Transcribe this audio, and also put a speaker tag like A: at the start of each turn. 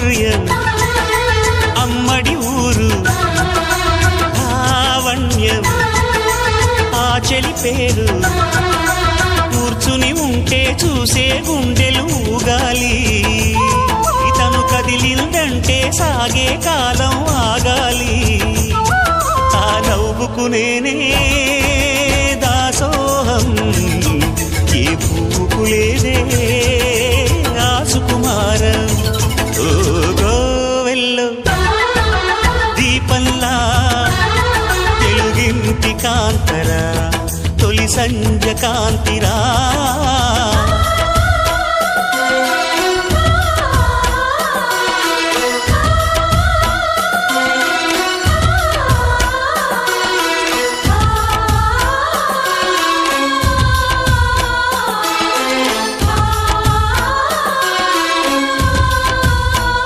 A: సౌందర్యం అమ్మడి ఊరు లావణ్యం ఆ చెలి పేరు కూర్చుని ఉంటే చూసే గుండెలు ఊగాలి ఇతను కదిలిందంటే సాగే కాలం ఆగాలి ఆ నవ్వుకునేనే దాసోహం ఏ పువ్వుకు కాంతిరా తొలి సంధ్య కాంతిరా